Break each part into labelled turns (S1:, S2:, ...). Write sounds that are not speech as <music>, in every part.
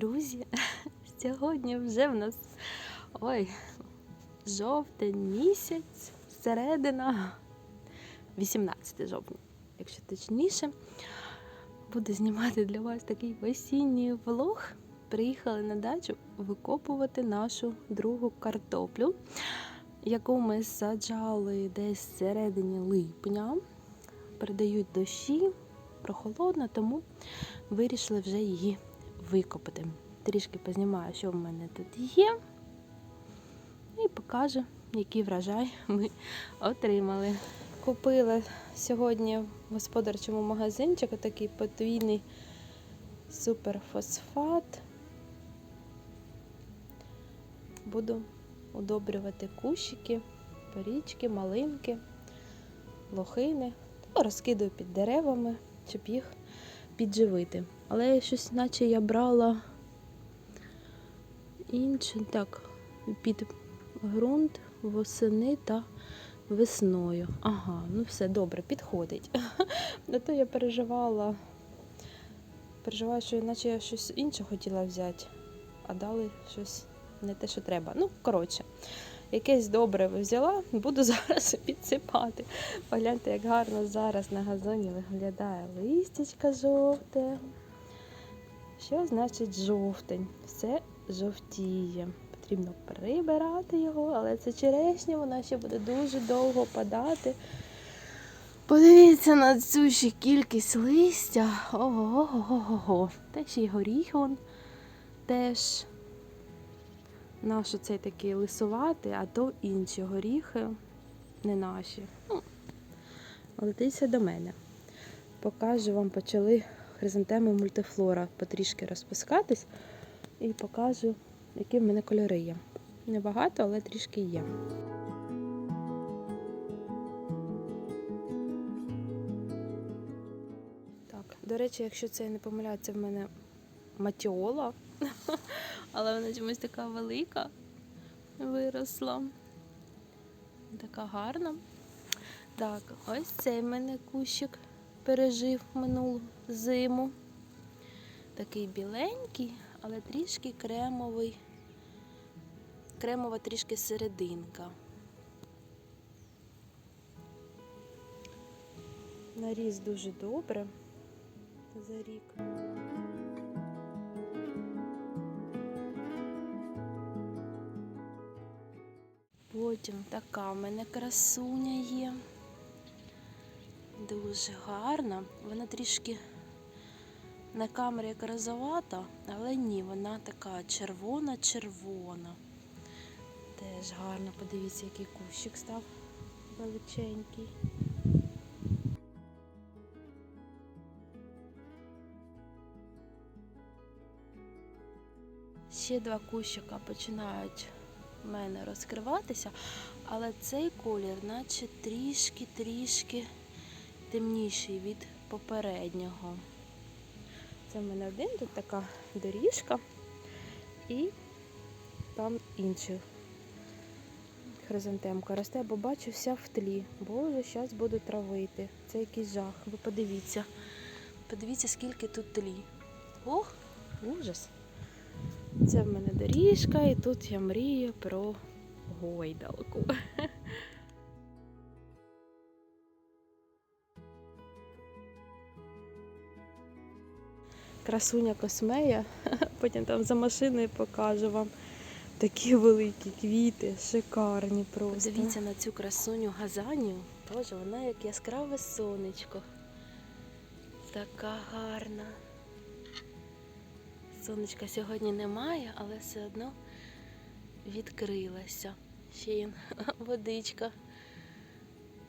S1: Друзі! <laughs> Сьогодні вже в нас ой, жовтень місяць, середина, 18 жовтня, якщо точніше. Буду знімати для вас такий осінній влог. Приїхали на дачу викопувати нашу другу картоплю, яку ми саджали десь в середині липня. Передають дощі, прохолодно, тому вирішили вже її викопати. Трішки познімаю, що в мене тут є, і покажу, який врожай <laughs> ми отримали. Купила сьогодні в господарчому магазинчику такий подвійний суперфосфат. Буду удобрювати кущики, порічки, малинки, лохини. Та Розкидаю під деревами, щоб їх підживити. Але щось, наче я брала інше, так, під ґрунт восени та весною. Ага, ну все добре, підходить. <laughs> На то я переживала. Переживаю, що наче я щось інше хотіла взяти, а дали щось не те, що треба. Ну, коротше, якесь добре взяла, буду <laughs> зараз підсипати. Погляньте, як гарно зараз на газоні виглядає листячка жовте. Що значить жовтень? Все жовтіє. Потрібно прибирати його, але це черешня, вона ще буде дуже довго падати. Подивіться на цю ще кількість листя. Ого-го-го-го-го. Та ще й теж. Наш оцей такий лисуватий, а то інші горіхи, не наші. Ну, летиться до мене. Покажу вам, почали хризантеми мультифлора потрішки розпускатись і покажу, які в мене кольори є. Небагато, але трішки є. Так, до речі, якщо це не помиляю, це в мене матіола, <laughs> але вона чомусь така велика виросла. Така гарна. Так, ось цей в мене кущик пережив минулу зиму. Такий біленький, але трішки кремовий. Кремова трішки серединка. Наріс дуже добре за рік. Потім така в мене красуня є. Дуже гарна. Вона трішки на камері як розовата, але ні, вона така червона-червона. Теж гарно, подивіться, який кущик став величенький. Ще два кущика починають в мене розкриватися, але цей колір, наче трішки-трішки темніший від попереднього. Це в мене один, тут така доріжка, і там інший хризантемка росте, бо бачу вся в тлі. Боже, зараз буду травити. Це якийсь жах. Ви подивіться. Подивіться, скільки тут тлі. Ох, ужас. Це в мене доріжка, і тут я мрію про гойдалку. <laughs> Красуня космея, <laughs> потім там за машиною покажу вам. Такі великі квіти, шикарні просто. Дивіться на цю красуню газанію. Боже, вона як яскраве сонечко. Така гарна. Сонечка сьогодні немає, але все одно відкрилася. Ще й <laughs> водичка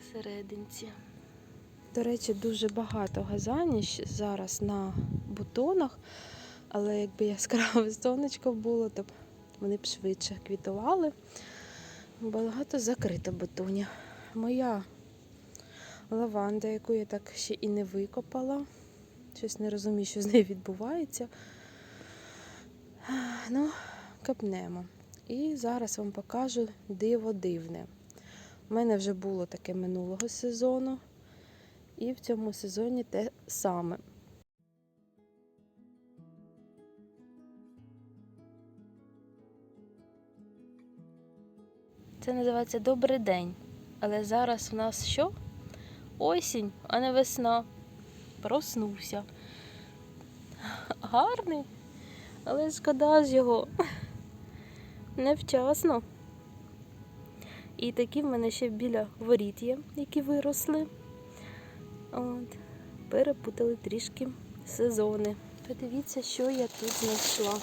S1: всерединці. До речі, дуже багато газані зараз на бутонах, але якби яскраве <laughs> сонечко було, то вони б швидше квітували. Багато закрито бутонів. Моя лаванда, яку я так ще і не викопала. Щось не розумію, що з нею відбувається. Ну, капнемо. І зараз вам покажу диво дивне. У мене вже було таке минулого сезону. І в цьому сезоні те саме. Це називається Добрий день. Але зараз у нас що? Осінь, а не весна. Проснувся. Гарний але шкода ж його. <laughs> Невчасно. І такі в мене ще біля воріт є, які виросли. От. Перепутали трішки сезони. Подивіться, що я тут знайшла.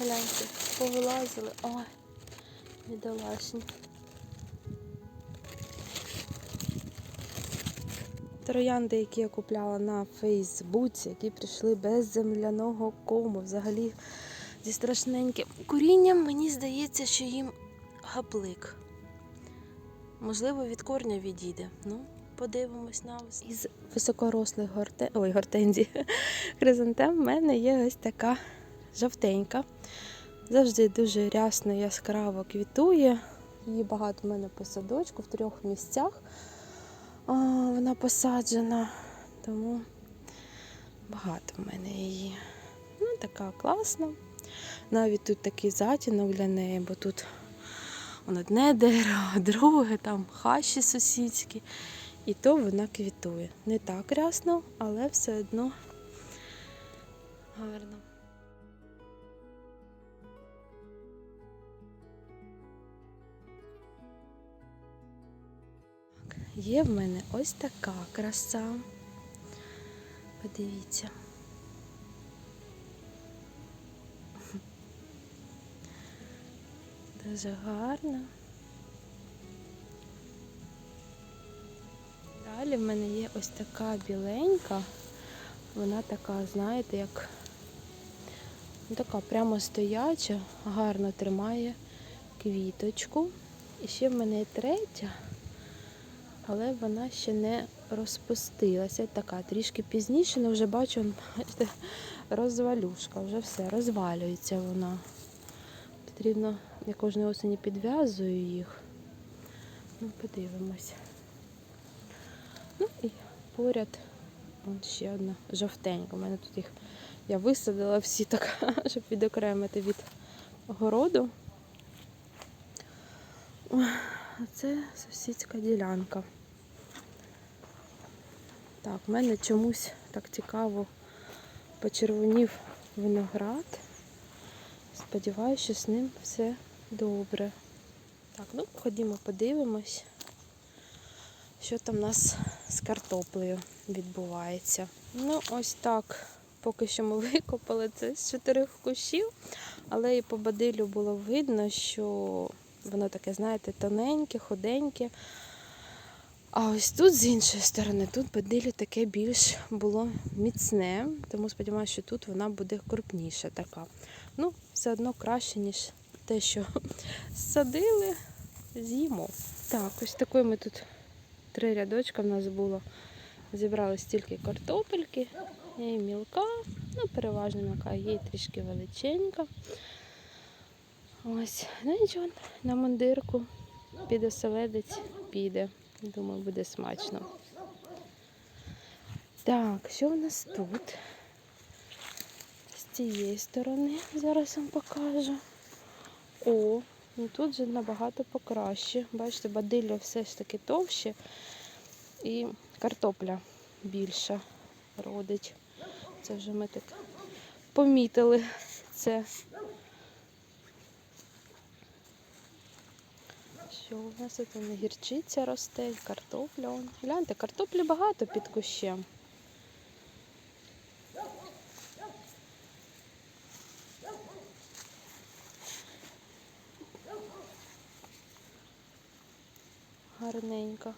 S1: Гляньте, повилазили. Ой, бідолашні. Троянди, які я купляла на Фейсбуці, які прийшли без земляного кому, взагалі зі страшненьким корінням, мені здається, що їм гаплик. Можливо, від корня відійде. Ну, подивимось на весну. Із високорослих горте... Ой, гортензій <laughs> хризантем в мене є ось така жовтенька. Завжди дуже рясно, яскраво квітує. Її багато в мене по садочку в трьох місцях. А, вона посаджена, тому багато в мене її. Ну, така класна. Навіть тут такий затінок для неї, бо тут он одне дерево, <laughs> друге, там хащі сусідські. І то вона квітує. Не так рясно, але все одно гарно. Є в мене ось така краса. Подивіться. Дуже гарно. Далі в мене є ось така біленька. Вона така, знаєте, як ну, така прямо стояча, гарно тримає квіточку. І ще в мене третя, але вона ще не розпустилася. Така трішки пізніше, але вже бачу, бачите, розвалюшка, вже все, розвалюється вона. Потрібно, я кожної осені підв'язую їх. Ну, подивимось. Ну і поряд от ще одна жовтенька. У мене тут їх я висадила всі так, <laughs> щоб відокремити від городу. А це сусідська ділянка. Так, в мене чомусь так цікаво почервонів виноград. Сподіваюся, що з ним все добре. Так, ну ходімо, подивимось, що там у нас з картоплею відбувається. Ну, ось так. Поки що ми <laughs> викопали це з чотирьох кущів, але і по бадилю було видно, що воно таке, знаєте, тоненьке, худеньке. А ось тут, з іншої сторони, тут бадилю таке більш було міцне, тому сподіваюся, що тут вона буде крупніша така. Ну, все одно краще, ніж те, що садили, з'їмо. Так, ось такої ми тут три рядочка в нас було. Зібрали стільки картопельки, і мілка, ну, переважно мілка, є трішки величенька. Ось, ну нічого, на мандирку піде селедець, піде. Думаю, буде смачно. Так, що в нас тут? З цієї сторони зараз вам покажу. О, ну тут же набагато покраще. Бачите, бадилля все ж таки товще і картопля більша родить. Це вже ми так помітили це. Що у нас тут не гірчиця росте, і картопля. он. Гляньте, картоплі багато під кущем. Гарненько.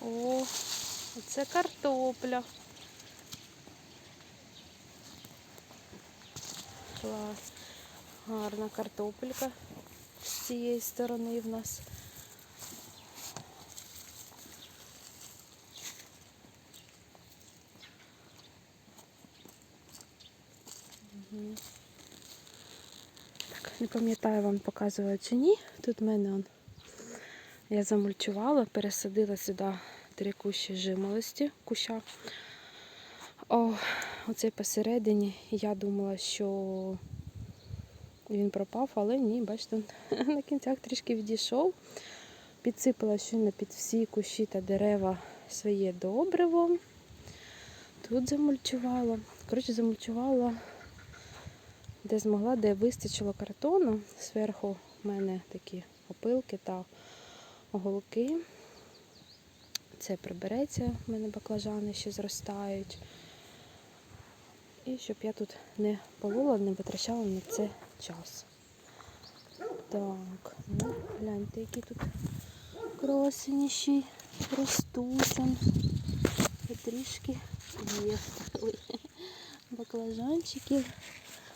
S1: О, це картопля. Клас. Гарна картопелька з цієї сторони в нас. Мгм. не пам'ятаю, вам показувала чи ні. Тут в мене он, я замульчувала, пересадила сюди три кущі жимолості, куща. О, оцей посередині я думала, що він пропав, але ні, бачите, <laughs> на кінцях трішки відійшов. Підсипала щойно під всі кущі та дерева своє добриво. Тут замульчувала. Коротше, замульчувала, де змогла, де вистачило картону. Зверху в мене такі опилки та голки. Це прибереться, в мене баклажани ще зростають. І щоб я тут не полола, не витрачала на це час. Так, ну гляньте, які тут красені ще ростуть. Трішки є Ой, баклажанчиків.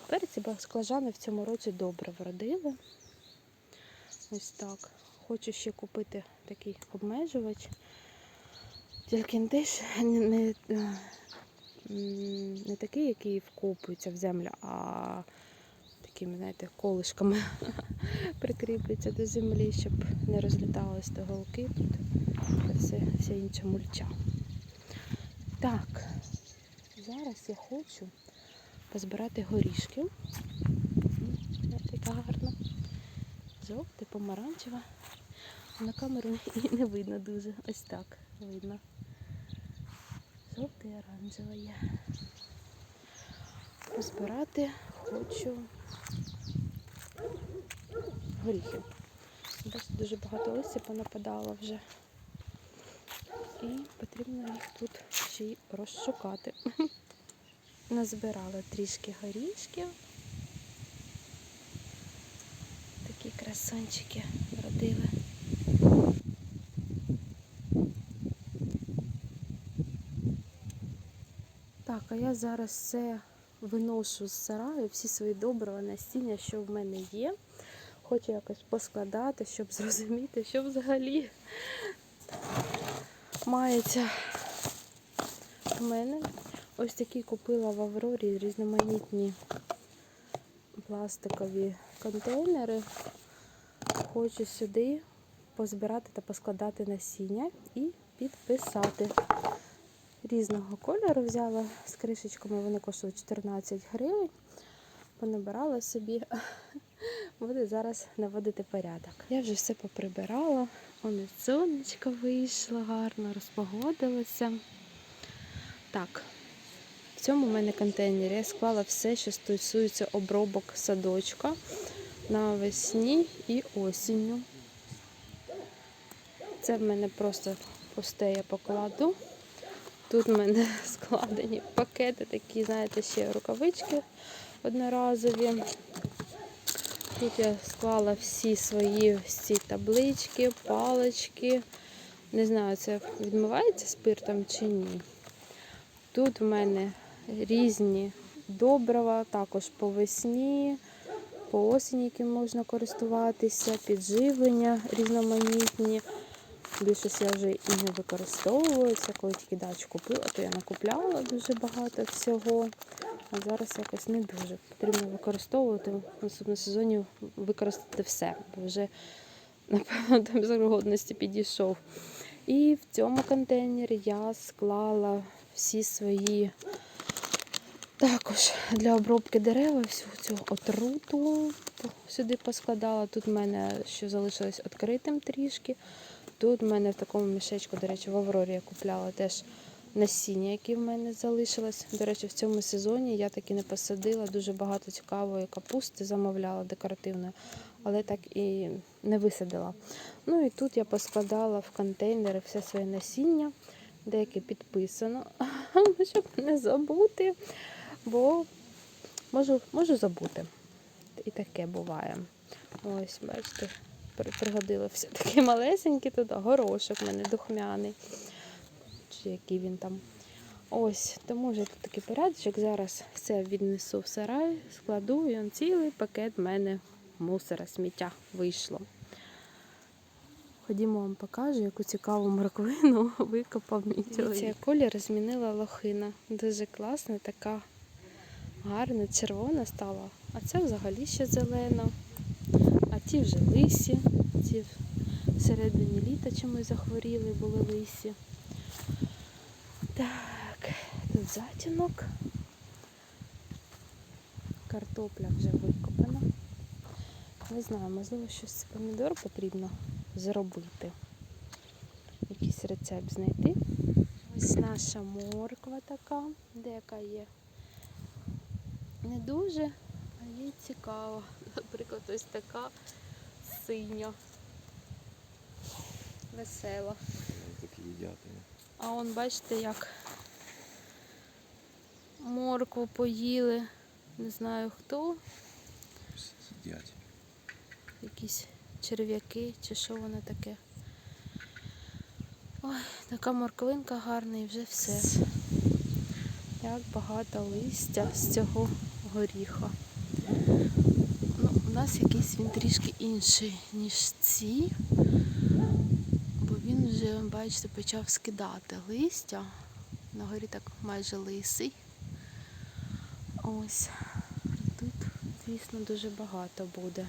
S1: Перці баклажани в цьому році добре вродили. Ось так. Хочу ще купити такий обмежувач. Тільки він теж не, не, е, не такий, який вкопується в землю, а такими, знаєте, колишками <laughs> прикріплюється до землі, щоб не розліталось до голки. Тут все, вся інша мульча. Так, зараз я хочу позбирати горішки. Така гарна. Жовте, помаранчева. На камеру <laughs> і не видно дуже. Ось так видно. Жовте і оранжеве є. Позбирати хочу горіхи. Дуже багато листя понападало вже. І потрібно їх тут ще й розшукати. <laughs> Назбирала трішки горішків. Такі красончики вродили. А я зараз все виношу з сараю, всі свої добрива насіння, що в мене є. Хочу якось поскладати, щоб <laughs> зрозуміти, що взагалі мається в мене. Ось такі купила в Аврорі різноманітні пластикові контейнери. Хочу сюди позбирати та поскладати насіння і підписати. Різного кольору взяла з кришечками, вони коштують 14 гривень. Понабирала собі, <laughs> буду зараз наводити порядок. Я вже все поприбирала, воно сонечко вийшло гарно, розпогодилося. Так, в цьому мене контейнері я склала все, що стосується обробок садочка навесні і осінню. Це в мене просто пусте я покладу. Тут в мене <laughs> складені пакети, такі, знаєте, ще рукавички одноразові. Тут я склала всі свої ці таблички, палички. Не знаю, це відмивається спиртом чи ні. Тут в мене різні добрива, також по весні, по осені, яким можна користуватися, підживлення різноманітні. Більшість я вже і не використовую. Це коли тільки дачу купила, то я накупляла дуже багато всього. А зараз якось не дуже. Потрібно використовувати в наступному сезоні використати все, бо вже, напевно, до безгодності підійшов. І в цьому контейнері я склала всі свої також для обробки дерева, всю цю отруту сюди поскладала. Тут в мене що залишилось відкритим трішки. Тут в мене в такому мішечку, до речі, в Аврорі я купляла теж насіння, які в мене залишилось. До речі, в цьому сезоні я таки не посадила дуже багато цікавої капусти, замовляла декоративної, але так і не висадила. Ну і тут я поскладала в контейнери все своє насіння, деяке підписано, <laughs> щоб не забути, бо можу, можу забути. І таке буває. Ось, бачите, при- пригодила все таке малесеньке туди, горошок в мене духмяний. Чи який він там. Ось, тому вже тут такий порядочок. Зараз все віднесу в сарай, складу, і он цілий пакет в мене мусора, сміття вийшло. Ходімо вам покажу, яку цікаву морквину <laughs> викопав мій чоловік. Я колір змінила лохина. Дуже класна, така гарна, червона стала. А це взагалі ще зелена. Ті вже лисі, ці всередині літа чомусь захворіли, були лисі. Так, тут затінок. Картопля вже викопана. Не знаю, можливо, щось з помідор потрібно зробити. Якийсь рецепт знайти. Ось наша морква така, деяка є. Не дуже, а їй цікава. Наприклад, ось така синя. Весела.
S2: Такі їдять.
S1: А он бачите, як моркву поїли. Не знаю хто,
S2: Сидять.
S1: якісь черв'яки чи що воно таке. Ой, така морквинка гарна і вже все. Як багато листя з цього горіха. Нас якийсь він трішки інший, ніж ці, бо він вже, бачите, почав скидати листя. На горі так майже лисий. Ось. Тут, звісно, дуже багато буде.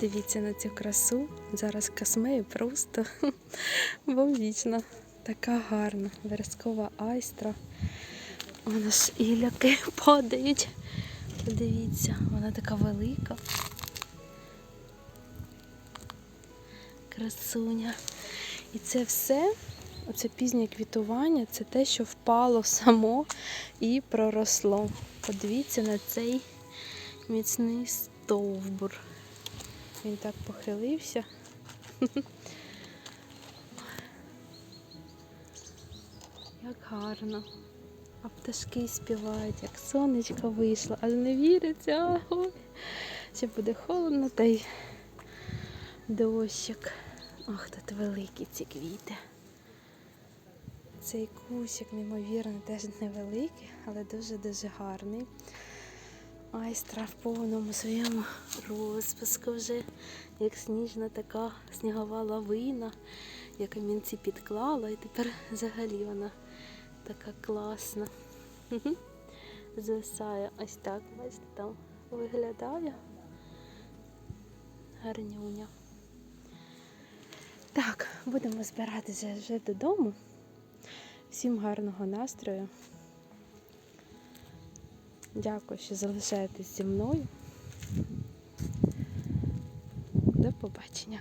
S1: Дивіться на цю красу. Зараз космею просто <laughs> бомбічна. Така гарна. Верескова айстра. Вона ж іляки <laughs> падають. Подивіться, вона така велика. Красуня. І це все, оце пізнє квітування, це те, що впало <laughs> само і проросло. Подивіться на цей міцний стовбур. Він так похилився. <laughs> Як гарно. А пташки співають, як сонечко вийшло, але не віриться. Ще буде холодно та дощик. Ах, тут великі ці квіти. Цей кущик, неймовірно, теж невеликий, але дуже-дуже гарний. Айстра в повному своєму розпуску вже, як сніжна така снігова лавина, я камінці підклала, і тепер взагалі вона така класна. Звисає ось так, бачите, там виглядає. Гарнюня. Так, будемо збиратися вже додому. Всім гарного настрою. Дякую, що залишаєтесь зі мною. До побачення.